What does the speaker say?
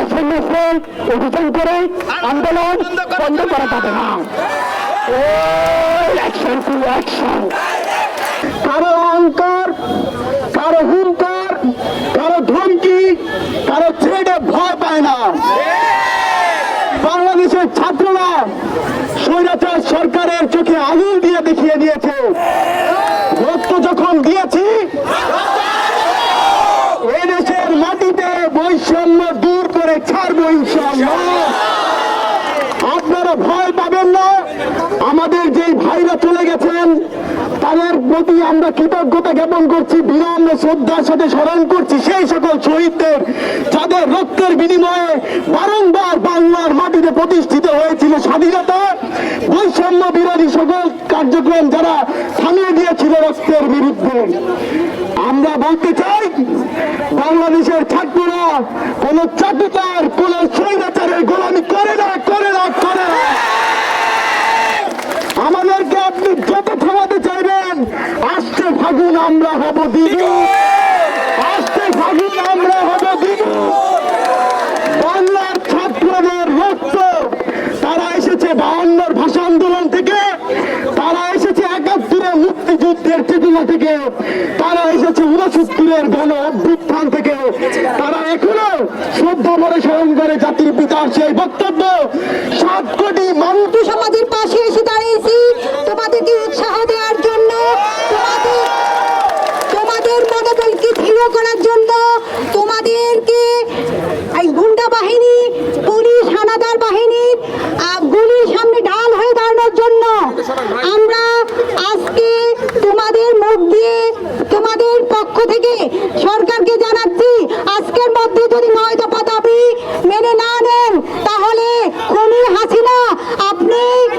এসএমএসে অভিযান করে আন্দোলন বন্ধ করা যাবে না। কারও অহংকার, কারও হুঙ্কার, কারও ধমকি, কারও থ্রেডে ভয় পায় না। বাংলাদেশের ছাত্ররা স্বৈরাচার সরকারের চোখে আঙুল দিয়ে দেখিয়ে দিয়েছে। বৈষম্য দূর করে ছাড়বো ইনশাল্লাহ আপনারা ভয় পাবেন না। আমাদের যে ভাইরা চলে গেছেন, তাদের প্রতি আমরা কৃতজ্ঞতা জ্ঞাপন করছি, বিনম্র শ্রদ্ধার সাথে স্মরণ করছি সেই সকল শহীদদের, যাদের রক্তের বিনিময়ে বারংবার প্রতিষ্ঠিত হয়েছিল স্বাধীনতা, বৈষম্য বিরোধী সকল কার্যক্রম যারা থামিয়ে দিয়েছিল রক্তের বিরুদ্ধে। আমরা বলতে চাই, বাংলাদেশের ছাত্ররা কোন চাটুকার, কোন স্বৈরাচারের গোলামি করে না করে না করে না। আমাদেরকে আপনি যত থামাতে চাইবেন আসতে ফাগুন আমরা হব দিদু আসতে ফাগুন আমরা হব দিদু বাংলার ছাত্রদের রক্ত তারা এসেছে বায়ান্নর ভাষা আন্দোলন থেকে তারা এসেছে একাত্তরের থেকে তারা এসেছে উনসত্তরের গণ অভ্যুত্থান থেকে। তারা এখনও শ্রদ্ধা মনে স্মরণ করে জাতির পিতার সেই বক্তব্য, সাত কোটি মানুষ সমাধির পাশে এসে দাঁড়িয়েছি। अपने